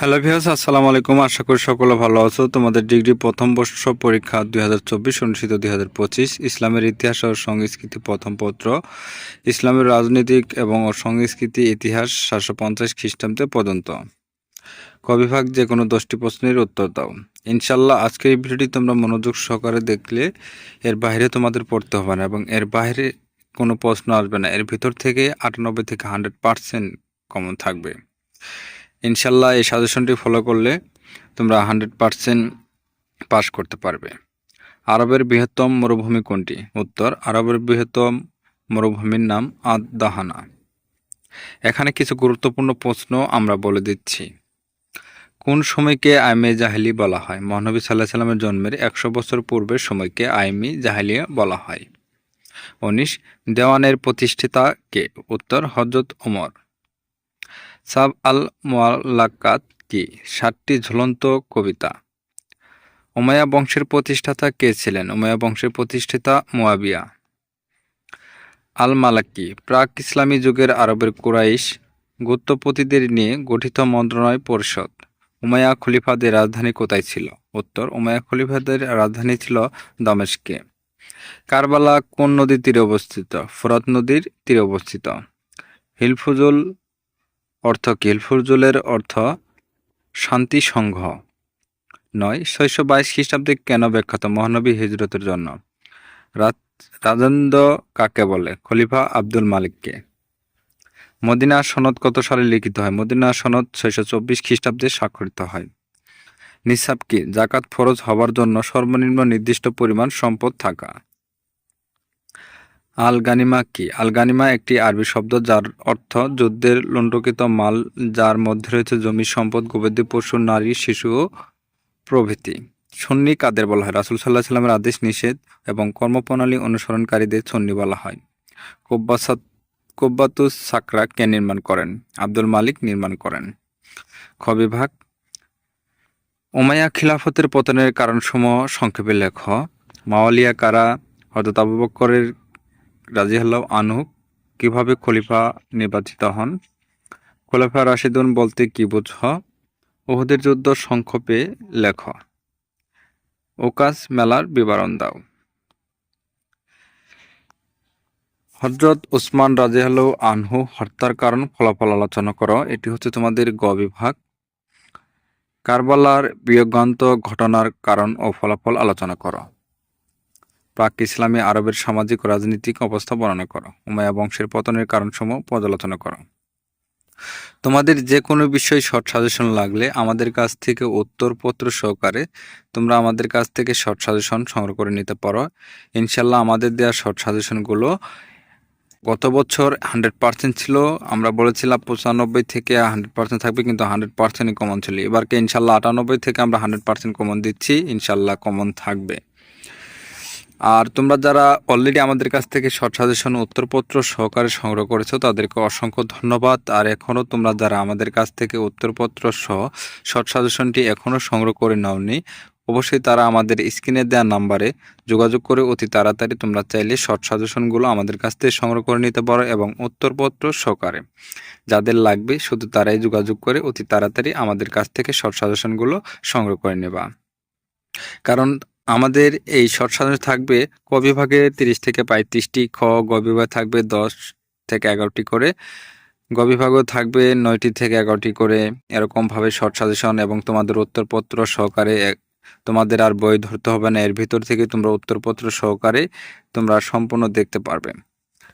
Hello ভিয়াস আসসালামু আলাইকুম। আশা করি সকলে ভালো আছো। তোমাদের ডিগ্রি প্রথম বর্ষ পরীক্ষা দুই হাজার চব্বিশ অনুষ্ঠিত দুই হাজার পঁচিশ। ইসলামের ইতিহাস ও সংস্কৃতি প্রথম পত্র। ইসলামের রাজনৈতিক এবং সংস্কৃতি ইতিহাস সাতশো পঞ্চাশ খ্রিস্টাব্দে পর্যন্ত। কবিভাগ যে কোনো দশটি প্রশ্নের উত্তর দাও। ইনশাল্লাহ আজকের এই ভিডিওটি তোমরা মনোযোগ সহকারে দেখলে এর বাইরে তোমাদের পড়তে হবে না এবং এর বাইরে কোনো প্রশ্ন আসবে না। এর ভিতর থেকে আটানব্বই থেকে হান্ড্রেড পার্সেন্ট কমন থাকবে। ইনশাল্লাহ এই সাজেশনটি ফলো করলে তোমরা হান্ড্রেড পারসেন্ট পাস করতে পারবে। আরবের বৃহত্তম মরুভূমি কোনটি? উত্তর, আরবের বৃহত্তম মরুভূমির নাম আদ দাহানা এখানে কিছু গুরুত্বপূর্ণ প্রশ্ন আমরা বলে দিচ্ছি। কোন সময়কে আইমে জাহেলি বলা হয়? মহানবী সাল্লাহ সাল্লামের জন্মের একশো বছর পূর্বের সময়কে আইমি জাহেলিয়া বলা হয়। উনিশ, দেওয়ানের প্রতিষ্ঠিতা কে? উত্তর হজরত ওমর। সাব আল মোয়াল্লাকাত কি? সাতটি ঝুলন্ত কবিতা। উমায়া বংশের প্রতিষ্ঠাতা কে ছিলেন? উমায়া বংশের প্রতিষ্ঠাতা মুয়াবিয়া আল মালাক্কি, প্রাক ইসলামী যুগের আরবের কুরাইশ গুত্তপতিদের নিয়ে গঠিত মন্ত্রণালয় পরিষদ। উমায়া খলিফাদের রাজধানী কোথায় ছিল? উত্তর উমায়া খলিফাদের রাজধানী ছিল দমেশকে কারবালা কোন নদীর তীরে অবস্থিত? ফোরাত নদীর তীরে অবস্থিত। হিলফুজুল অর্থ কি হিলফুজুলের অর্থ শান্তি সংঘ। নয়, ছয়শো বাইশ খ্রিস্টাব্দে কেন বিখ্যাত মহানবী হিজরতের জন্য? রাজেন্দ্র কাকে বলে? খলিফা আব্দুল মালিককে। মদিনা সনদ কত সালে লিখিত হয়? মদিনা সনদ ছয়শো চব্বিশ খ্রিস্টাব্দে স্বাক্ষরিত হয়। নিসাব কি? জাকাত ফরজ হবার জন্য সর্বনিম্ন নির্দিষ্ট পরিমাণ সম্পদ থাকা। আল গানিমা কি? আল গানিমা একটি আরবি শব্দ যার অর্থ যুদ্ধের লুণ্ঠকিত মাল, যার মধ্যে রয়েছে জমি, সম্পদ গোবেদ্য পশু, নারী, শিশু ও প্রভৃতি। সন্নি কাদের বলা হয়? রাসুল সাল্লাহ সাল্লামের আদেশ নিষেধ এবং কর্মপ্রণালী অনুসরণকারীদের সন্নি বলা হয়। কোব্বাসাত কোব্বাতুস সাকরা কে নির্মাণ করেন? আব্দুল মালিক নির্মাণ করেন। খ বিভাগ। খিলাফতের পতনের কারণসমূহ সংক্ষেপে লেখ। মাওয়ালিয়া কারা? হজরত আবু রাজিয়াল্লাহ আনহু কীভাবে খলিফা নির্বাচিত হন? খলিফা রাশিদুন বলতে কি বুঝ? ওহুদের যুদ্ধ সংক্ষেপে লেখ। ওকাস মেলার বিবরণ দাও। হজরত উসমান রাজিয়াল্লাহ আনহু হত্যার কারণ ফলাফল আলোচনা করো। এটি হচ্ছে তোমাদের গ বিভাগ। কারবালার বিয়োগান্ত ঘটনার কারণ ও ফলাফল আলোচনা করো। প্রাক ইসলামী আরবের সামাজিক রাজনৈতিক অবস্থা বর্ণনা করো। উমায়া বংশের পতনের কারণসমূহ পর্যালোচনা করো। তোমাদের যে কোনো বিষয়ে শর্ট সাজেশন লাগলে আমাদের কাছ থেকে উত্তরপত্র সহকারে তোমরা আমাদের কাছ থেকে শর্ট সাজেশন সংগ্রহ করে নিতে পারো। ইনশাল্লাহ আমাদের দেওয়া শর্ট সাজেশনগুলো গত বছর হান্ড্রেড পার্সেন্ট ছিল, আমরা বলেছিলাম পঁচানব্বই থেকে হান্ড্রেড পার্সেন্ট থাকবে কিন্তু হান্ড্রেড পার্সেন্টই কমন ছিল। এবারকে ইনশাল্লাহ আটানব্বই থেকে আমরা হান্ড্রেড পার্সেন্ট কমন দিচ্ছি ইনশাল্লাহ কমন থাকবে। আর তোমরা যারা অলরেডি আমাদের কাছ থেকে শর্ট সাজেশন উত্তরপত্র সহকারে সংগ্রহ করেছ, তাদেরকে অসংখ্য ধন্যবাদ। আর এখনও তোমরা যারা আমাদের কাছ থেকে উত্তরপত্র সহ শর্ট সাজেশনটি এখনও সংগ্রহ করে নাওনি, অবশ্যই তারা আমাদের স্ক্রিনে দেওয়া নাম্বারে যোগাযোগ করে অতি তাড়াতাড়ি তোমরা চাইলে শর্ট সাজেশনগুলো আমাদের কাছ থেকে সংগ্রহ করে নিতে পারো এবং উত্তরপত্র সহকারে। যাদের লাগবে, শুধু তারাই যোগাযোগ করে অতি তাড়াতাড়ি আমাদের কাছ থেকে শর্ট সাজেশনগুলো সংগ্রহ করে নেবা। কারণ আমাদের এই শর্ট সাজেশন থাকবে ক বিভাগে তিরিশ থেকে পঁয়ত্রিশটি, খ গ বিভাগে থাকবে দশ থেকে এগারোটি করে, গ বিভাগও থাকবে নয়টি থেকে এগারোটি করে, এরকমভাবে শর্ট সাজেশন এবং তোমাদের উত্তরপত্র সহকারে তোমাদের আর বই ধরতে হবে না, এর ভিতর থেকে তোমরা উত্তরপত্র সহকারে তোমরা সম্পূর্ণ দেখতে পারবে।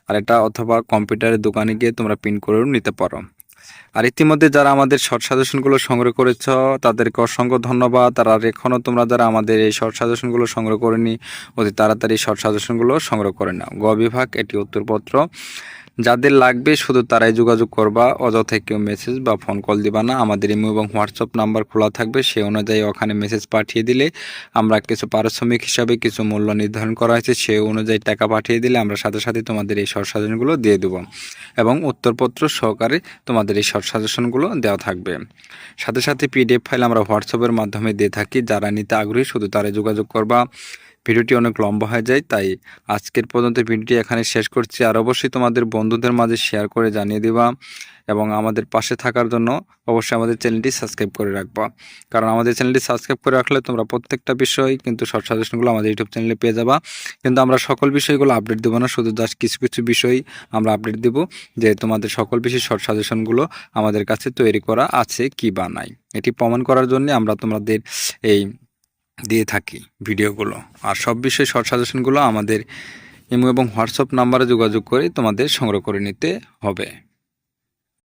আর এটা অথবা কম্পিউটারের দোকানে গিয়ে তোমরা প্রিন্ট করেও নিতে পারো। আর ইতিমধ্যে যারা আমাদের শর্ট সাজেশনগুলো সংগ্রহ করেছ, তাদেরকে অসংখ্য ধন্যবাদ। আর এখনও তোমরা যারা আমাদের এই শর্ট সাজেশনগুলো সংগ্রহ করেনি, অতি তাড়াতাড়ি শর্ট সাজেশনগুলো সংগ্রহ করে নাও। গ বিভাগ, এটি উত্তরপত্র। যাদের লাগবে শুধু তারাই যোগাযোগ করবা, অযথা কেউ মেসেজ বা ফোন কল দিবা না। আমাদের ইমো এবং হোয়াটসঅ্যাপ নাম্বার খোলা থাকবে, সেই অনুযায়ী ওখানে মেসেজ পাঠিয়ে দিলে আমরা কিছু পারিশ্রমিক হিসাবে কিছু মূল্য নির্ধারণ করা হয়েছে, সেই অনুযায়ী টাকা পাঠিয়ে দিলে আমরা সাথে সাথে তোমাদের এই শর্ট সাজেশনগুলো দিয়ে দেবো এবং উত্তরপত্র সহকারে তোমাদের এই শর্ট সাজেশনগুলো দেওয়া থাকবে। সাথে সাথে পিডিএফ ফাইল আমরা হোয়াটসঅ্যাপের মাধ্যমে দিয়ে থাকি, যারা নিতে আগ্রহী শুধু তারা যোগাযোগ করবা। ভিডিওটি অনেক লম্বা হয়ে যায়, তাই আজকের পর্যন্ত ভিডিওটি এখানে শেষ করছি। আর অবশ্যই তোমাদের বন্ধুদের মাঝে শেয়ার করে জানিয়ে দিবা এবং আমাদের পাশে থাকার জন্য অবশ্যই আমাদের চ্যানেলটি সাবস্ক্রাইব করে রাখবা। কারণ আমাদের চ্যানেলটি সাবস্ক্রাইব করে রাখলে তোমরা প্রত্যেকটা বিষয় কিন্তু শর্ট সাজেশনগুলো আমাদের ইউটিউব চ্যানেলে পেয়ে যাবা। কিন্তু আমরা সকল বিষয়গুলো আপডেট দেবো না, শুধু জাস্ট কিছু কিছু বিষয় আমরা আপডেট দেবো যে তোমাদের সকল বিষয় শর্ট সাজেশনগুলো আমাদের কাছে তৈরি করা আছে কি বা নাই। এটি প্রমাণ করার জন্য আমরা তোমাদের এই দিয়ে থাকি ভিডিওগুলো। আর সব বিষয়ে শর্ট সাজেশনগুলো আমাদের ইমো এবং হোয়াটসঅ্যাপ নাম্বারে যোগাযোগ করে তোমাদের সংগ্রহ করে নিতে হবে।